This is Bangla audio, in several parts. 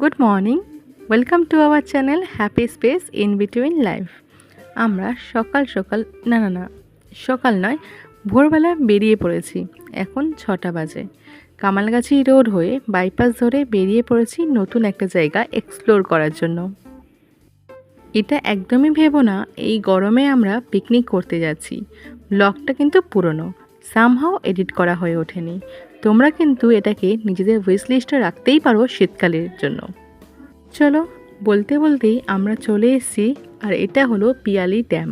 Good morning welcome to our channel happy space in between life আমরা সকাল সকাল, না না না, সকাল নয়, ভোরবেলা বেরিয়ে পড়েছি। এখন ছটা বাজে। কামালগাছি রোড হয়ে বাইপাস ধরে বেরিয়ে পড়েছি নতুন একটা জায়গা এক্সপ্লোর করার জন্য। এটা একদমই ভেবো না, এই গরমে আমরা পিকনিক করতে যাচ্ছি। ব্লগটা কিন্তু পুরনো। সামহাও এডিট করা হয়ে ওঠেনি। তোমরা কিন্তু এটাকে নিজেদের উইশ লিস্টে রাখতেই পারো শীতকালের জন্য। চলো বলতে বলতেই আমরা চলে এসেছি আর এটা হলো পিয়ালি ড্যাম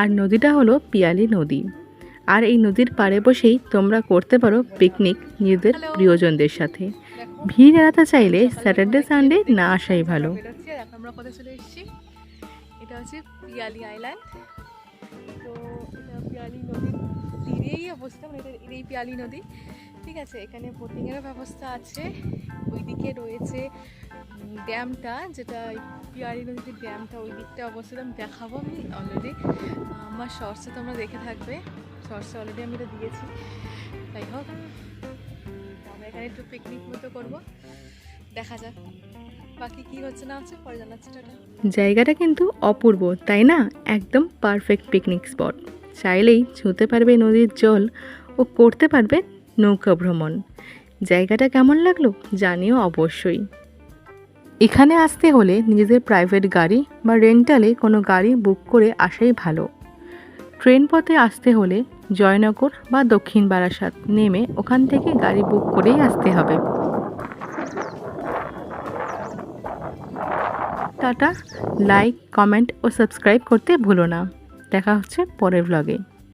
আর নদীটা হলো পিয়ালি নদী। আর এই নদীর পাড়ে বসেই তোমরা করতে পারো পিকনিক নিজেদের প্রিয়জনদের সাথে। ভিড় এড়াতে চাইলে স্যাটারডে সানডে না আসাই ভালো। আমরা কোথায় চলে এসেছি? এটা হচ্ছে পিয়ালি আইল্যান্ড তো অবস্থা মানে এটা এই পিয়ালি নদী। ঠিক আছে, এখানে বোটিংয়েরও ব্যবস্থা আছে। ওইদিকে রয়েছে ড্যামটা, যেটা পিয়ালি নদীর ড্যামটা ওই দিকটা অবস্থিত, আমি দেখাবো, আমি অলরেডি আমার শর্টসে তোমরা দেখে থাকবে। শর্টসে অলরেডি আমি এটা দিয়েছি। যাই হোক আমরা এখানে একটু পিকনিক মতো করব। দেখা যাক, বাকি কি হচ্ছে না হচ্ছে পরে জানাচ্ছি জায়গাটা কিন্তু অপূর্ব, তাই না? একদম পারফেক্ট পিকনিক স্পট চাইলেই ছুঁতে পারবে নদীর জল ও করতে পারবে নৌকা ভ্রমণ। জায়গাটা কেমন লাগল জানিও অবশ্যই। এখানে আসতে হলে নিজেদের প্রাইভেট গাড়ি বা রেন্টালে কোনো গাড়ি বুক করে আসাই ভালো। ট্রেন পথে আসতে হলে জয়নগর বা দক্ষিণ বারাসাত নেমে ওখান থেকে গাড়ি বুক করেই আসতে হবে। টাটা লাইক কমেন্ট ও সাবস্ক্রাইব করতে ভুলো না। দেখা হচ্ছে পরের ব্লগে